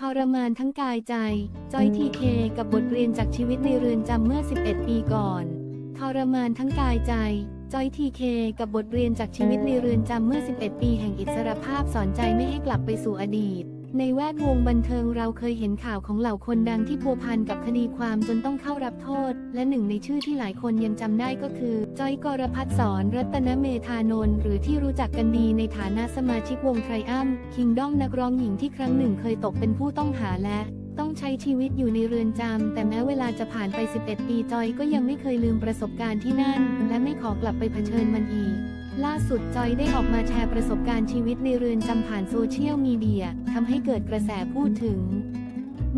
ทรมานทั้งกายใจ จอยทีเคกับบทเรียนจากชีวิตในเรือนจำเมื่อ 11 ปีก่อน ทรมานทั้งกายใจ จอยทีเคกับบทเรียนจากชีวิตในเรือนจำเมื่อ 11 ปีแห่งอิสรภาพสอนใจไม่ให้กลับไปสู่อดีต ในแวดวงบันเทิงเราเคยเห็นข่าวของเหล่าคนดังที่พัวพันกับคดีความจนต้องเข้ารับโทษ และหนึ่งในชื่อที่หลายคนยังจำได้ก็คือ จอยกรพัฒสอน รัตนเมธานนท์หรือที่รู้จักกันดีในฐานะสมาชิกวงไทรอัมคิงด้อมนักร้องหญิงที่ครั้งหนึ่งเคยตกเป็นผู้ต้องหาและต้องใช้ชีวิตอยู่ในเรือนจำ แต่แม้เวลาจะผ่านไป 11 ปีจอยก็ยังไม่เคยลืมประสบการณ์ที่นั่น และไม่ขอกลับไปเผชิญมันอีก ล่าสุดจอยได้ออกมาแชร์ประสบการณ์ชีวิตในเรือนจำผ่านโซเชียลมีเดียทำให้เกิดกระแสพูดถึง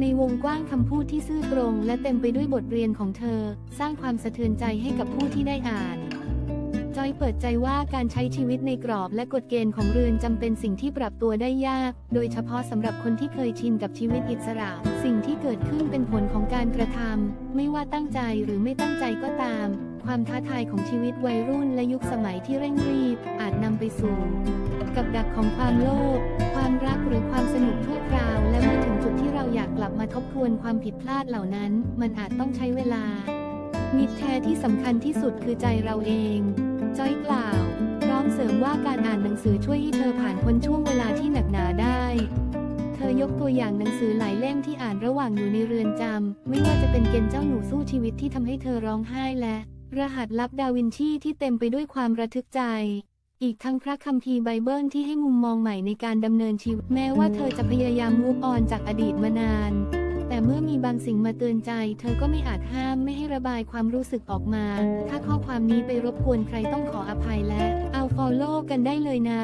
ในวงกว้างคำพูดที่ซื่อตรง และเต็มไปด้วยบทเรียนของเธอ สร้างความสะเทือนใจให้กับผู้ที่ได้อ่าน จอยเปิดใจว่าการใช้ชีวิตในกรอบและกฎเกณฑ์ของเรือนจำเป็นสิ่งที่ปรับตัวได้ยาก โดยเฉพาะสำหรับคนที่เคยชินกับชีวิตอิสระ สิ่งที่เกิดขึ้นเป็นผลของการกระทำไม่ว่าตั้งใจหรือไม่ตั้งใจก็ตาม ความท้าทายของชีวิตวัยรุ่นและยุคสมัยที่เร่งรีบ อาจนำไปสู่ กับดักของความโลภ ความรักหรือความสนุกชั่วคราว และเมื่อถึงจุดที่เราอยากกลับมาทบทวนความผิดพลาดเหล่านั้น มันอาจต้องใช้เวลา มิตรแท้ที่สำคัญที่สุดคือใจเราเองจอยกล่าว พร้อมเสริมว่าการอ่านหนังสือช่วยให้เธอผ่านพ้นช่วงเวลาที่หนักหนาได้เธอยกตัวอย่างหนังสือหลายเล่มที่อ่านระหว่างอยู่ในเรือนจำ ไม่ว่าจะเป็นเกณฑ์เจ้าหนูสู้ชีวิตที่ทำให้เธอร้องไห้และ รหัสลับดาวินชีที่เต็มไปด้วยความระทึกใจ อีกทั้งพระคัมภีร์ไบเบิลที่ให้มุมมองใหม่ในการดำเนินชีวิต แม้ว่าเธอจะพยายามมูฟออนจากอดีตมานาน แต่เมื่อมีบางสิ่งมาเตือนใจ เธอก็ไม่อาจห้ามไม่ให้ระบายความรู้สึกออกมา ถ้าข้อความนี้ไปรบกวนใครต้องขออภัยและเอาฟอลโล่กันได้เลยนะ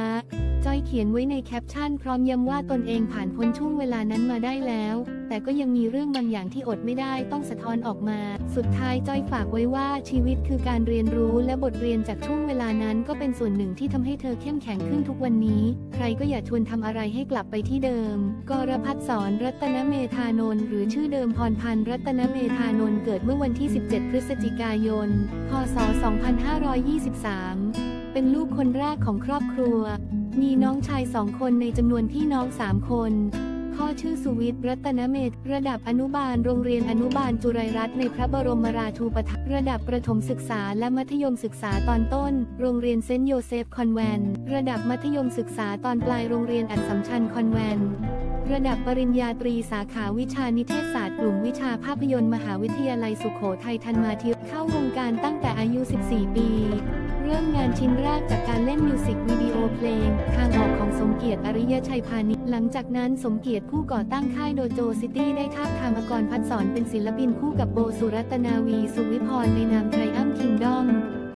จอยเขียนไว้ในแคปชั่น พร้อมย้ำว่าตนเองผ่านพ้นช่วงเวลานั้นมาได้แล้ว แต่ก็ยังมีเรื่องบางอย่างที่อดไม่ได้ต้องสะท้อนออกมา สุดท้ายจอยฝากไว้ว่าชีวิตคือการเรียนรู้และบทเรียนจากช่วงเวลานั้นก็เป็นส่วนหนึ่งที่ทำให้เธอเข้มแข็งขึ้นทุกวันนี้ ใครก็อย่าชวนทำอะไรให้กลับไปที่เดิม กรพัฒสอนรัตนเมธานนท์หรือชื่อเดิมพรพันธ์รัตนเมธานนท์เกิดเมื่อวันที่ 17 พฤศจิกายน พศ 2523 เป็นลูกคนแรกของครอบครัว มีน้องชายสองคนในจำนวนพี่น้องสามคนพ่อชื่อสุวิทย์รัตนเมธระดับอนุบาลโรงเรียนอนุบาลจุไรรัตน์ในพระบรมราชูปถัมภ์ระดับประถมศึกษาและมัธยมศึกษาตอนต้น โรงเรียนเซนต์โยเซฟคอนแวนระดับมัธยมศึกษาตอนปลายโรงเรียนอัดสัมชัญคอนแวน ระดับปริญญาตรีสาขาวิชานิเทศศาสตร์กลุ่มวิชาภาพยนตร์มหาวิทยาลัยสุโขทัยธันมาทิพย์เข้าวงการตั้งแต่อายุ 14 ปี เริ่มงานชิ้นแรกจากการเล่นมิวสิกวิดีโอเพลง ทางออกของสมเกียรติอริยชัยพานิชหลังจากนั้นสมเกียรติผู้ก่อตั้งค่ายโดโจซิตี้ได้ทาบทามกรพัฒสอนเป็นศิลปินคู่กับโบสุรัตนาวี สุวิพรในนาม